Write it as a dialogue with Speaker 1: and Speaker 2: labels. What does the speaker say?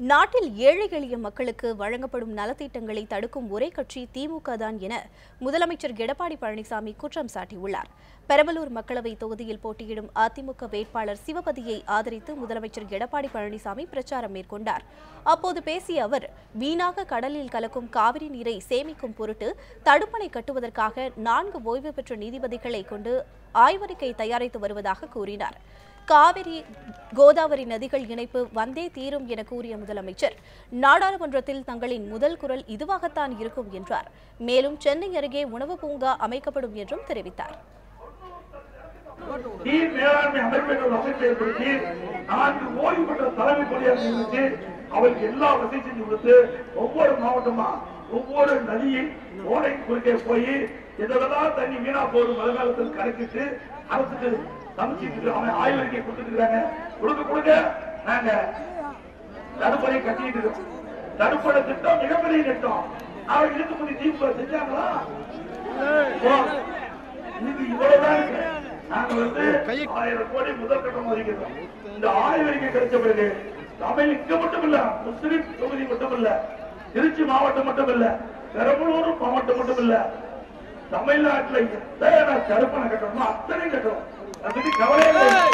Speaker 1: நாட்டில் ஏழை எளிய மக்களுக்கு வழங்கப்படும் நலத்திட்டங்களை தடுக்கும் ஒரே கட்சி திமுக தான் என முதலமைச்சர் எடப்பாடி பழனிசாமி குற்றம் சாட்டியுள்ளார். பெரம்பலூர் மக்களவை தொகுதியில் போட்டியிடும் அதிமுக வேட்பாளர் சிவபதியை ஆதரித்து முதலமைச்சர் எடப்பாடி பழனிசாமி பிரச்சாரம் மேற்கொண்டார். அப்போது பேசிய அவர் வீணாக கடலில் கலக்கும் காவிரி நீரை சேமிக்கும் பொருட்டு தடுப்பணை கட்டுவதற்காக நான்கு ஓய்வு பெற்ற நீதிபதிகளை கொண்டு ஆய்வறிக்கை தயாரித்து வருவதாக கூறினார். காவிரி கோதாவரி நதிகள் இணைப்பு வந்தே தீரும் என கூறிய முதலமைச்சர் நாடாளுமன்றத்தில் தங்களின் முதல் குரல் இதுவாகத்தான் இருக்கும் என்றார். மேலும் சென்னை அருகே உணவு பூங்கா அமைக்கப்படும் என்றும் தெரிவித்தார்.
Speaker 2: நீர் மேலாண்மை அமைப்பு ஒரு அமைப்பை ஏற்படுத்தி நான்கு ஓய்வு பெற்ற தலைமை பணியாளர் அவருக்கு எல்லா வசதி செஞ்சு கொடுத்து ஒவ்வொரு மாவட்டமா ஒவ்வொரு நதியின் ஓடை குறுக்கே போய் இதெல்லாம் தண்ணி வீணா போடும் மழைக்காலத்தில் கணக்கிட்டு அரசுக்கு சமைச்சிட்டு அவன் ஆய்வறிக்கை கொடுத்துட்டு இருக்காங்க கொடுக்க கொடுக்க நாங்க தடுப்பணை கட்டிட்டு இருக்கோம். தடுப்பணை திட்டம் மிகப்பெரிய திட்டம். அவன் இதுக்கு முந்தி திமுக செஞ்சாங்களா? இது இன்னைக்கு இவ்வளவுதான் நாங்க வந்து ஆயிரம் கோடி முதல் கட்டம் ஒதுக்கிறோம் இந்த ஆய்வறிக்கை கிடைச்ச பிறகு தமிழ் இங்க மட்டும் இல்ல முஸ்லிம் தொகுதி மட்டும் இல்ல திருச்சி மாவட்டம் மட்டும் இல்ல பெரம்பலூர் மாவட்டம் மட்டும் இல்ல தமிழ்நாட்டுல எத்தனை தடுப்பணை கட்டணுமோ அத்தனை கட்டணும். அதை கவலையே இல்லை.